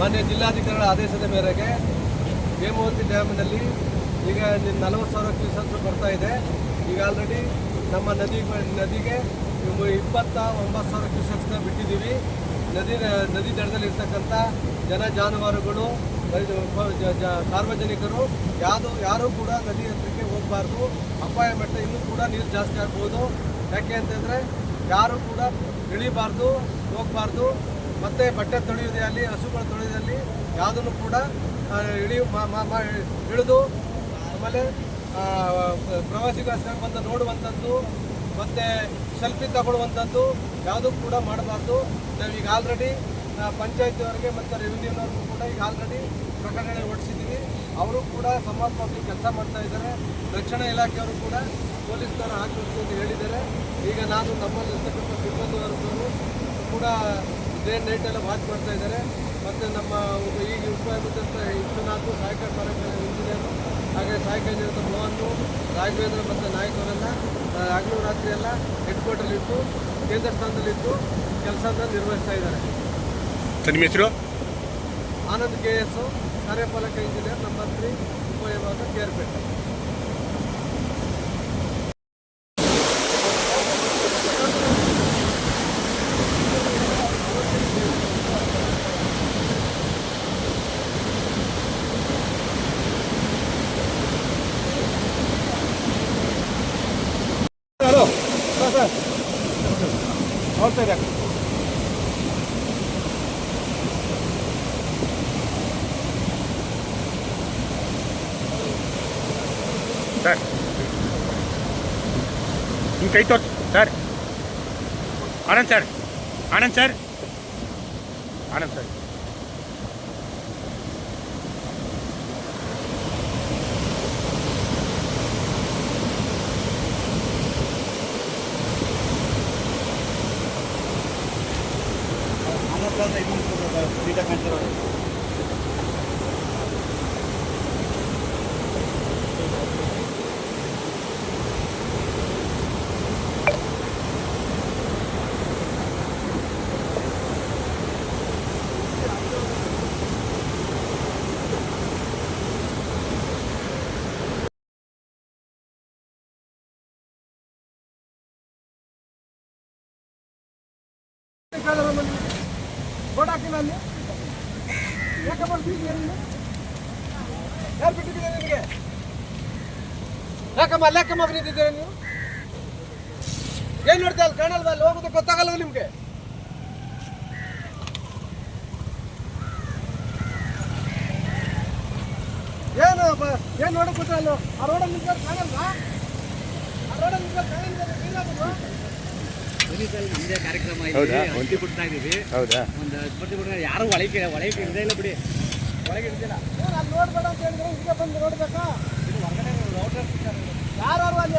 ಮಾನ್ಯ ಜಿಲ್ಲಾಧಿಕಾರಿಗಳ ಆದೇಶದ ಮೇರೆಗೆ ಹೇಮಾವತಿ ಡ್ಯಾಮ್ನಲ್ಲಿ ಈಗ ನಲವತ್ತು ಸಾವಿರ ಕ್ಯೂಸೆಕ್ಸ್ ಬರ್ತಾ ಇದೆ. ಈಗ ಆಲ್ರೆಡಿ ನಮ್ಮ ನದಿ ನದಿಗೆ ಇಪ್ಪತ್ತ ಒಂಬತ್ತು ಸಾವಿರ ಕ್ಯೂಸೆಕ್ಸ್ನ ಬಿಟ್ಟಿದ್ದೀವಿ. ನದಿ ನದಿ ದಡದಲ್ಲಿ ಇರ್ತಕ್ಕಂಥ ಜನ ಜಾನುವಾರುಗಳು ಸಾರ್ವಜನಿಕರು ಯಾವುದು ಯಾರೂ ಕೂಡ ನದಿ ಹತ್ತಿರಕ್ಕೆ ಹೋಗಬಾರ್ದು. ಅಪಾಯ ಮಟ್ಟ ಇನ್ನೂ ಕೂಡ ನೀರು ಜಾಸ್ತಿ ಆಗ್ಬೋದು. ಯಾಕೆ ಅಂತಂದರೆ ಯಾರು ಕೂಡ ಇಳಿಬಾರ್ದು, ಹೋಗಬಾರ್ದು. ಮತ್ತು ಬಟ್ಟೆ ತೊಳೆಯೋದೇ ಆಗಲಿ ಹಸುಗಳು ತೊಳೆಯೋದಲ್ಲಿ ಯಾವುದನ್ನು ಕೂಡ ಇಳಿಯು ಇಳಿದು ಆಮೇಲೆ ಆ, ಪ್ರವಾಸಿಗರು ಬಂದು ನೋಡುವಂಥದ್ದು ಮತ್ತು ಸೆಲ್ಫಿ ತಗೊಳ್ಳುವಂಥದ್ದು ಯಾವುದೂ ಕೂಡ ಮಾಡಬಾರ್ದು. ಈಗ ಆಲ್ರೆಡಿ ಪಂಚಾಯತಿಯವರಿಗೆ ಮತ್ತು ರೆವಿನ್ಯೂನವ್ರಿಗೂ ಕೂಡ ಈಗ ಆಲ್ರೆಡಿ ಪ್ರಕಟಣೆ ಹೊಡಿಸಿದ್ದೀವಿ ಅವರು ಕೂಡ ಸಮರ್ಪಕವಾಗಿ ಕೆಲಸ ಮಾಡ್ತಾ ಇದ್ದಾರೆ. ರಕ್ಷಣಾ ಇಲಾಖೆಯವರು ಕೂಡ ಪೊಲೀಸ್ನವರು ಹಾಕಬೇಕು ಅಂತ ಹೇಳಿದ್ದಾರೆ. ಈಗ ನಾನು ನಮ್ಮಲ್ಲಿ ಇರ್ತಕ್ಕಂಥ ಸಿಬ್ಬಂದಿ ವರ್ಗದವರು ಕೂಡ ಡೇ ನೈಟ್ ಎಲ್ಲ ವಾಚ್ ಮಾಡ್ತಾ ಇದ್ದಾರೆ. ಮತ್ತು ನಮ್ಮ ಈಗ ಉಪಯೋಗಿಸಿದಂಥ ವಿಶ್ವನಾಥ್ ಸಹಾಯಕ ಕಾರ್ಯಕ್ರಮ ಇಂಜಿನಿಯರು ಹಾಗೆ ಸಹಾಯಕ ಇಂಜಿನಿಯರ್ ಮೋಹನ್ನು ರಾಘವೇಂದ್ರ ಮತ್ತು ನಾಯಕರೆಲ್ಲ ಹಗಲು ರಾತ್ರಿ ಎಲ್ಲ ಹೆಡ್ ಕ್ವಾರ್ಟರ್ಲಿತ್ತು ಕೇಂದ್ರ ಸ್ಥಾನದಲ್ಲಿದ್ದು ಕೆಲಸನ ನಿರ್ವಹಿಸ್ತಾ ಇದ್ದಾರೆ. ನಿಮ್ಮ ಹೆಸರು? ಆನಂದ್ ಕೆ ಎಸ್ ಕಾರ್ಯಪಾಲಕ ಇಂಜಿನಿಯರ್ ನಂಬರ್ ತ್ರೀ ಉಪವಿಭಾಗ ಕೇರ್ಪೇಟೆ ಹಲೋ ಸರ್ ಸರ್ ನೋಡ್ತಾ ಇದ್ದಾರೆ ಸರ್ ನಿಮ್ಮ ಕೈ ತೋರ್ಸಿ sir Anand sir Anand sir Anand sir ಹಾಕಿಲ್ಲ ನೀನು ಯಾರು ಬಿಟ್ಟಿದ್ದೀರಾ ನಿನಗೆ ಯಾಕಮ್ಮ ಅಲ್ಲಿ ನಿಂತಿದ್ದೀರಾ ನೀವು? ಏನ್ ನೋಡ್ತಾ ಅಲ್ಲಿ ಕಾಣಲ್ವಾ? ಅಲ್ಲಿ ಹೋಗೋದು ಗೊತ್ತಾಗಲ್ವ ನಿಮ್ಗೆ. ಏನು ಏನ್ ನೋಡಕ್ ಗೊತ್ತಲ್ಲ ಆ ರೋಡಲ್ಲಿ ನಿಂತ್ಕೊಂಡು ಕಾಣಲ್ವಾ? ಆ ರೋಡಲ್ಲಿ ನಿಂತ್ಕೊಂಡು ಕಾಣಲ್ವಾ? ಕಾರ್ಯಕ್ರಮ ಹೌದಾ? ಹಂಚಿ ಬಿಡ್ತಾ ಇದೀವಿ. ಹೌದಾ? ಒಂದು ಸ್ಪರ್ಧೆ ಬಿಟ್ರೆ ಯಾರು ಒಳಗೆ ಒಳಗೆ ಇರದೇ ಇಲ್ಲ ಬಿಡಿ. ಒಳಗೆ ಇರ್ತಿಲ್ಲ ಅಲ್ಲಿ ನೋಡ್ಬೇಡ ಅಂತ ಹೇಳಿದ್ರೆ ಹಿಂಗೆ ಬಂದು ನೋಡ್ಬೇಕಾ? ಯಾರು ಅಲ್ಲಿ?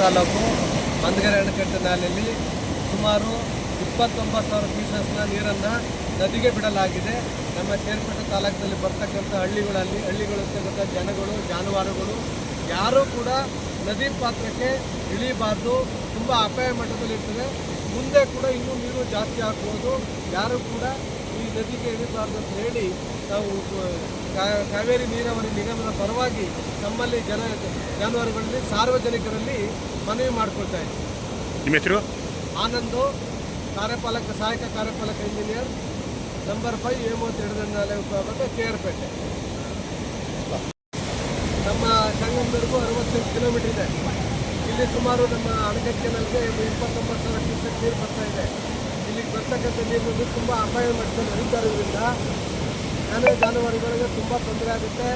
ತಾಲೂಕು ಮಂದಗೆರೆ ಅಣೆಕಟ್ಟೆ ನಾಲೆಯಲ್ಲಿ ಸುಮಾರು ಇಪ್ಪತ್ತೊಂಬತ್ತು ಸಾವಿರ ಕ್ಯೂಸೆಸ್ನ ನೀರನ್ನು ನದಿಗೆ ಬಿಡಲಾಗಿದೆ. ನಮ್ಮ ಚೇರ್ಪೇಟೆ ತಾಲೂಕಿನಲ್ಲಿ ಬರ್ತಕ್ಕಂಥ ಹಳ್ಳಿಗಳಲ್ಲಿ ಹಳ್ಳಿಗಳಿರ್ತಕ್ಕಂಥ ಜನಗಳು, ಜಾನುವಾರುಗಳು, ಯಾರೂ ಕೂಡ ನದಿ ಪಾತ್ರಕ್ಕೆ ಇಳಿಬಾರ್ದು. ತುಂಬ ಅಪಾಯ ಮಟ್ಟದಲ್ಲಿರ್ತದೆ ಮುಂದೆ ಕೂಡ ಇನ್ನೂ ನೀರು ಜಾಸ್ತಿ ಆಗ್ಬೋದು ಯಾರು ಕೂಡ ಈ ನದಿಗೆ ಇಳಿಬಾರ್ದು ಅಂತ ಹೇಳಿ ನಾವು ಕಾವೇರಿ ನೀರಾವರಿ ನಿಗಮದ ಪರವಾಗಿ ನಮ್ಮಲ್ಲಿ ಜನ ಜಾನುವಾರುಗಳಲ್ಲಿ ಸಾರ್ವಜನಿಕರಲ್ಲಿ ಮನವಿ ಮಾಡ್ಕೊಳ್ತಾ ಇದ್ದೀವಿ ನಿಮ್ಮ ಹೆಸರು? ಆನಂದು ಕಾರ್ಯಪಾಲಕ ಸಹಾಯಕ ಕಾರ್ಯಪಾಲಕ ಇಂಜಿನಿಯರ್ ನಂಬರ್ ಫೈವ್ ಎ ಮೂವತ್ತೆರಡು ಕೆ ಆರ್ ಪೇಟೆ ನಮ್ಮ ಸಂಗಮದವರೆಗೂ ಅರವತ್ತೆಂಟು ಕಿಲೋಮೀಟರ್ ಇದೆ. ಇಲ್ಲಿ ಸುಮಾರು ನಮ್ಮ ಅಣೆಕಟ್ಟು ಕೆನಲ್ಗೆ ಇಪ್ಪತ್ತೊಂಬತ್ತು ಸಾವಿರ ಕ್ಯೂಸೆಕ್ ನೀರು ಬರ್ತಾ ಇದೆ. ಇಲ್ಲಿಗೆ ಬರ್ತಕ್ಕಂಥ ನೀರು ತುಂಬ ಅಪಾಯ ಮಟ್ಟದಲ್ಲಿ ಹರಿತಾ ಇರೋದ್ರಿಂದ ಜಾನು ಜಾನುವಾರುಗಳಿಗೆ ತುಂಬ ತೊಂದರೆ ಆಗುತ್ತೆ.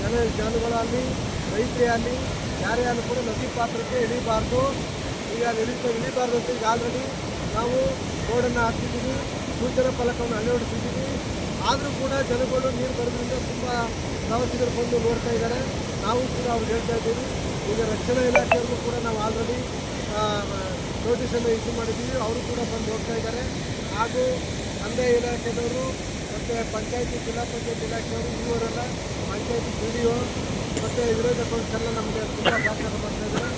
ಜನ ಜಾನುವಾರಾಗಲಿ ರೈತರೇ ಆಗಲಿ ಯಾರೇ ಆದರೂ ಕೂಡ ನದಿ ಪಾತ್ರಕ್ಕೆ ಇಳಿಬಾರ್ದು. ಈಗ ಇಳಿತ, ಇಳಿಬಾರ್ದು ಅಂತ ಈಗ ಆಲ್ರೆಡಿ ನಾವು ಬೋರ್ಡನ್ನು ಹಾಕಿದ್ದೀವಿ. ಸೂಚನ ಫಲಕವನ್ನು ಅಳವಡಿಸಿದ್ದೀವಿ. ಆದರೂ ಕೂಡ ಜನಗಳು ನೀರು ಬರೋದ್ರಿಂದ ತುಂಬ ಪ್ರವಾಸಿಗರು ಬಂದು ನೋಡ್ತಾ ಇದ್ದಾರೆ. ನಾವು ಕೂಡ ಅವ್ರು ಹೇಳ್ತಾ ಇದ್ದೀವಿ. ಈಗ ರಕ್ಷಣಾ ಇಲಾಖೆಯವ್ರಿಗೂ ಕೂಡ ನಾವು ಆಲ್ರೆಡಿ ನೋಟಿಸನ್ನು ಇಶ್ಯೂ ಮಾಡಿದ್ದೀವಿ. ಅವರು ಕೂಡ ಬಂದು ನೋಡ್ತಾ ಇದ್ದಾರೆ. ಹಾಗೂ ಕಂದಾಯ ಇಲಾಖೆದವರು ಮತ್ತು ಪಂಚಾಯತಿ ಜಿಲ್ಲಾ ಪಂಚಾಯತ್ ಇಲಾಖೆಯವರು ಇವರೆಲ್ಲ ಪಂಚಾಯತಿ ಪಿ ಡಿ ಒ ಮತ್ತು ವಿರೋಧ ಪಕ್ಷೆಲ್ಲ ನಮಗೆ ತುಂಬ ಸಹಕಾರ ಮಾಡ್ತಾ ಇದ್ದಾರೆ.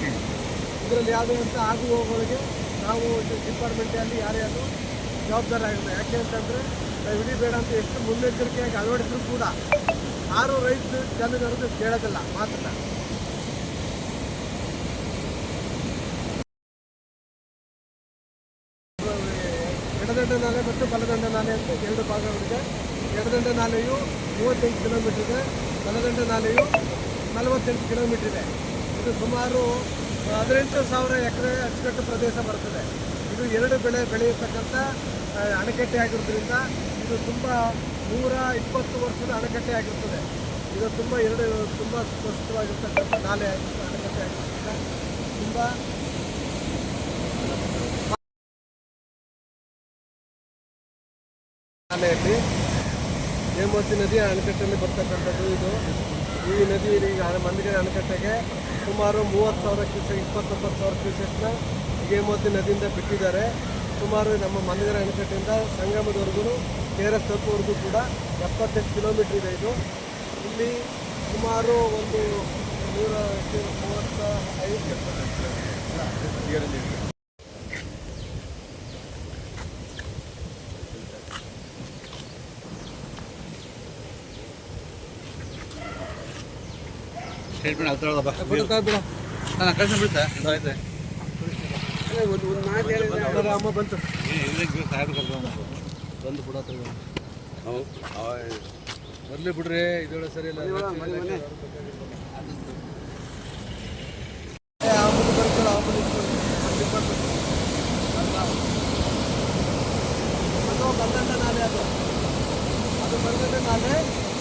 ಇದರಲ್ಲಿ ಯಾವುದೇ ಅಂತ ಆಗು ಹೋಗೋಗಳಿಗೆ ನಾವು ಡಿಪಾರ್ಟ್ಮೆಂಟಲ್ಲಿ ಯಾರೇ ಅದು ಜವಾಬ್ದಾರಿ ಆಗಿದೆ ಯಾಕೆ ಅಂತಂದರೆ ನಾವು ಹಿಡಿಬೇಡ ಅಂತ ಎಷ್ಟು ಮುನ್ನೆಚ್ಚರಿಕೆಯಾಗಿ ಅಳವಡಿಸಿದ್ರು ಕೂಡ ಆರು ರೈತ ಜನಗರದ್ದು ಕೇಳೋದಿಲ್ಲ ಮಾತನ್ನ. ಎಡದಂಡ ನಾಲೆ ಮತ್ತು ಬಲದಂಡ ನಾಲೆ ಅಂತ ಎರಡು ಭಾಗಗಳಿದೆ. ಎಡದಂಡ ನಾಲೆಯು ಮೂವತ್ತೆಂಟು ಕಿಲೋಮೀಟ್ರ್ ಇದೆ ಬಲದಂಡ ನಾಲೆಯು ನಲವತ್ತೆಂಟು ಕಿಲೋಮೀಟ್ರ್ ಇದೆ ಇದು ಸುಮಾರು ಹದಿನೆಂಟು ಸಾವಿರ ಎಕರೆ ಅಚ್ಚುಕಟ್ಟು ಪ್ರದೇಶ ಬರ್ತದೆ. ಇದು ಎರಡು ಬೆಳೆ ಬೆಳೆಯತಕ್ಕಂಥ ಅಣೆಕಟ್ಟೆ ಆಗಿರೋದ್ರಿಂದ ಇದು ತುಂಬ ನೂರ ಇಪ್ಪತ್ತು ವರ್ಷದ ಅಣೆಕಟ್ಟೆ ಆಗಿರ್ತದೆ. ಇದು ತುಂಬ ಎರಡು, ತುಂಬ ಸ್ಪಷ್ಟವಾಗಿರ್ತಕ್ಕಂಥ ನಾಲೆ ಅಣೆಕಟ್ಟೆ ಆಗಿರ್ತದೆ. ತುಂಬ ನಾಲೆಯಲ್ಲಿ ಹೇಮಾವತಿ ನದಿ ಅಣೆಕಟ್ಟೆಯಲ್ಲಿ ಬರ್ತಕ್ಕಂಥದ್ದು ಇದು. ಈ ನದಿ ಈಗ ಮಂದಿಗೆ ಅಣೆಕಟ್ಟೆಗೆ ಸುಮಾರು ಮೂವತ್ತು ಸಾವಿರ ಕ್ಯೂಸೆಕ್, ಇಪ್ಪತ್ತೊಂಬತ್ತು ಸಾವಿರ ಕ್ಯೂಸೆಕ್ನ ಹೇಮಾವತಿ ನದಿಯಿಂದ ಬಿಟ್ಟಿದ್ದಾರೆ. ಸುಮಾರು ನಮ್ಮ ಮಂದಿರ ಅಣೆಕಟ್ಟೆಯಿಂದ ಸಂಗಮದವರೆಗೂ ಕೆ ಆರ್ ಎಸ್ ತಲುಪುವರೆಗೂ ಕೂಡ ಎಪ್ಪತ್ತೆಂಟು ಕಿಲೋಮೀಟ್ರ್ ಇದೆ ಇದು. ಇಲ್ಲಿ ಸುಮಾರು ಒಂದು ನೂರ ಮೂವತ್ತ ಐದು ಸ್ಟೇಟ್ಮೆಂಟ್ ಆಗ್ತಾರಲ್ಲ ಬಾ. ನಾನು ಕಳ್ಸಿ ಬಿಡ್ತಾ? ಆಯ್ತು? ಒಂದು ಒಂದು ಮಾತು ಹೇಳಿದ್ರೆ ಅಮ್ಮ ಬಂತು. ಬಂದು ಬಿಡ ಬರ್ಲಿ ಬಿಡ್ರಿ ಇದೊಳ ಸರಿ ಇಲ್ಲ. ಅದು ಬಂದಂಡ ನಾಲೆ ಅದು. ಅದು ಬಂದಂತ ನಾಲೆ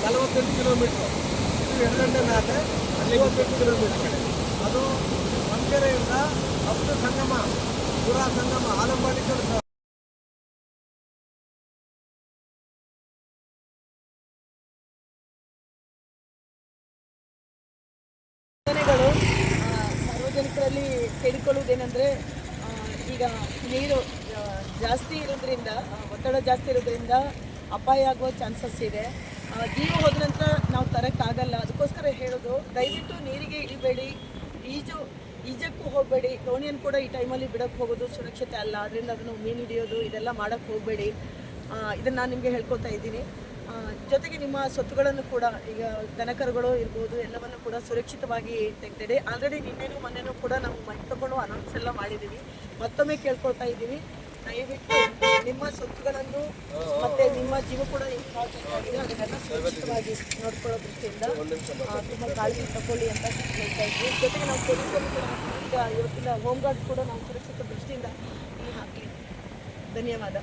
ನಲವತ್ತೆಂಟು ಕಿಲೋಮೀಟ್ರು ಇದು ಅಲ್ಲಿ ನಾಲೆ ಕಿಲೋಮೀಟರ್ ಅದು ಮಂಕೆರೆಯಿಂದ ಹತ್ತು ಸಂಗಮ ಪುರಾ ಸಂಗಮ ಆಲಂಬಾಡಿ ಆ, ಸಾರ್ವಜನಿಕರಲ್ಲಿ ಕೇಳಿಕೊಳ್ಳುವುದೇನೆಂದರೆ ಈಗ ನೀರು ಜಾಸ್ತಿ ಇರೋದ್ರಿಂದ ಒತ್ತಡ ಜಾಸ್ತಿ ಇರೋದ್ರಿಂದ ಅಪಾಯ ಆಗುವ ಚಾನ್ಸಸ್ ಇದೆ. ಜೀವ ಹೋದ ನಂತರ ನಾವು ತರೋಕ್ಕಾಗಲ್ಲ. ಅದಕ್ಕೋಸ್ಕರ ಹೇಳೋದು, ದಯವಿಟ್ಟು ನೀರಿಗೆ ಇಳಿಬೇಡಿ. ಈಜು, ಈಜಕ್ಕೂ ಹೋಗಬೇಡಿ. ದೋಣಿಯನ್ನು ಕೂಡ ಈ ಟೈಮಲ್ಲಿ ಬಿಡಕ್ಕೆ ಹೋಗೋದು ಸುರಕ್ಷತೆ ಅಲ್ಲ. ಅದರಿಂದ ಅದನ್ನು ಮೀನು ಹಿಡಿಯೋದು, ಇದೆಲ್ಲ ಮಾಡೋಕ್ಕೆ ಹೋಗಬೇಡಿ. ಇದನ್ನು ನಾನು ನಿಮಗೆ ಹೇಳ್ಕೊತಾ ಇದ್ದೀನಿ. ಜೊತೆಗೆ ನಿಮ್ಮ ಸೊತ್ತುಗಳನ್ನು ಕೂಡ, ಈಗ ದನಕರುಗಳು ಇರ್ಬೋದು, ಎಲ್ಲವನ್ನು ಕೂಡ ಸುರಕ್ಷಿತವಾಗಿ ತೆಗೆದಿಡಿ. ಆಲ್ರೆಡಿ ನಿನ್ನೆನೂ ಮೊನ್ನೆನೂ ಕೂಡ ನಾವು ಮನೆ ತಗೊಂಡು ಅನೌನ್ಸ್ ಎಲ್ಲ ಮಾಡಿದ್ದೀವಿ ಮತ್ತೊಮ್ಮೆ ಕೇಳ್ಕೊಳ್ತಾ ಇದ್ದೀವಿ ದಯವಿಟ್ಟು ನಿಮ್ಮ ಸೊತ್ತುಗಳನ್ನು ಮತ್ತೆ ನಿಮ್ಮ ಜೀವ ಕೂಡ ಅದನ್ನೆಲ್ಲ ಸುರಕ್ಷಿತವಾಗಿ ನೋಡ್ಕೊಳ್ಳೋ ದೃಷ್ಟಿಯಿಂದ ತುಂಬ ಕಾಳಜಿ ತಗೊಳ್ಳಿ ಅಂತ ಹೇಳ್ತಾ ಇದ್ವಿ. ಜೊತೆಗೆ ನಾವು ಪೊಲೀಸರು ಕೂಡ ಇವತ್ತಿನ ಹೋಮ್ ಗಾರ್ಡ್ಸ್ ಕೂಡ ನಾವು ಸುರಕ್ಷಿತ ದೃಷ್ಟಿಯಿಂದ ಇಲ್ಲಿ ಹಾಕಿ ಧನ್ಯವಾದ.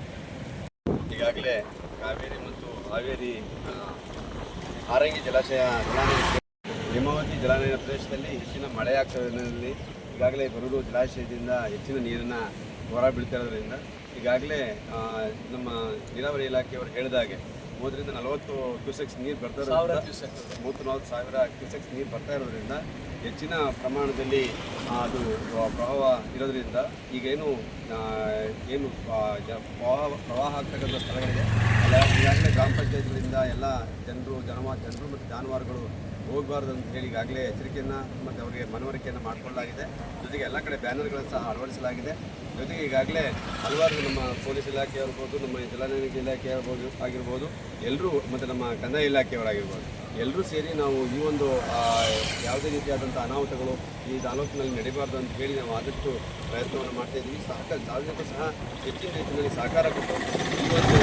ಈಗಾಗಲೇ ಕಾವೇರಿ ಮತ್ತು ಹಾವೇರಿ ಆರಂಗಿ ಜಲಾಶಯ ಹಿಮಾವತಿ ಜಲಾನಯನ ಪ್ರದೇಶದಲ್ಲಿ ಹೆಚ್ಚಿನ ಮಳೆ ಆಗ್ತದೆ ಈಗಾಗಲೇ ಬರೂರು ಜಲಾಶಯದಿಂದ ಹೆಚ್ಚಿನ ನೀರನ್ನು ಹೊರ ಬೀಳ್ತಾ ಇರೋದ್ರಿಂದ ಈಗಾಗಲೇ ನಮ್ಮ ನೀರಾವರಿ ಇಲಾಖೆಯವರು ಹೇಳಿದಾಗೆ ಮೂವತ್ತರಿಂದ ನಲವತ್ತು ಕ್ಯೂಸೆಕ್ಸ್ ನೀರು ಬರ್ತಾ ಇರೋದ್ರಿಂದ ಮೂವತ್ತು ನಲವತ್ತು ಸಾವಿರ ಕ್ಯೂಸೆಕ್ಸ್ ನೀರು ಬರ್ತಾ ಇರೋದ್ರಿಂದ ಹೆಚ್ಚಿನ ಪ್ರಮಾಣದಲ್ಲಿ ಅದು ಪ್ರವಾಹ ಇರೋದ್ರಿಂದ ಈಗೇನು ಏನು ಪ್ರವಾಹ ಪ್ರವಾಹ ಆಗ್ತಕ್ಕಂಥ ಸ್ಥಳಗಳಿದೆ. ಅಲ್ಲ ಈಗಾಗಲೇ ಗ್ರಾಮ ಪಂಚಾಯತ್ಗಳಿಂದ ಎಲ್ಲ ಜನರು ಜನಮ ಜನರು ಮತ್ತು ಜಾನುವಾರುಗಳು ಹೋಗಬಾರ್ದು ಅಂತ ಹೇಳಿ ಈಗಾಗಲೇ ಎಚ್ಚರಿಕೆಯನ್ನು ಮತ್ತು ಅವರಿಗೆ ಮನವರಿಕೆಯನ್ನು ಮಾಡಿಕೊಳ್ಳಲಾಗಿದೆ. ಜೊತೆಗೆ ಎಲ್ಲ ಕಡೆ ಬ್ಯಾನರ್ಗಳನ್ನು ಸಹ ಅಳವಡಿಸಲಾಗಿದೆ. ಜೊತೆಗೆ ಈಗಾಗಲೇ ಹಲವಾರು ನಮ್ಮ ಪೊಲೀಸ್ ಇಲಾಖೆ ಇರ್ಬೋದು ನಮ್ಮ ಜಲಾನಯನಿಕೆ ಇಲಾಖೆ ಇರ್ಬೋದು ಆಗಿರ್ಬೋದು ಎಲ್ಲರೂ ಮತ್ತು ನಮ್ಮ ಕಂದಾಯ ಇಲಾಖೆಯವರಾಗಿರ್ಬೋದು ಎಲ್ಲರೂ ಸೇರಿ ನಾವು ಈ ಒಂದು ಯಾವುದೇ ರೀತಿಯಾದಂಥ ಅನಾಹುತಗಳು ಈ ತಾಲೂಕಿನಲ್ಲಿ ನಡೀಬಾರ್ದು ಅಂತ ಹೇಳಿ ನಾವು ಆದಷ್ಟು ಪ್ರಯತ್ನವನ್ನು ಮಾಡ್ತಾ ಇದ್ದೀವಿ. ಸಹಕಾರ ಸಾರ್ವಜನಿಕರು ಸಹ ಹೆಚ್ಚಿನ ರೀತಿಯಲ್ಲಿ ಸಹಕಾರ ಕೊಟ್ಟು ಈ ಒಂದು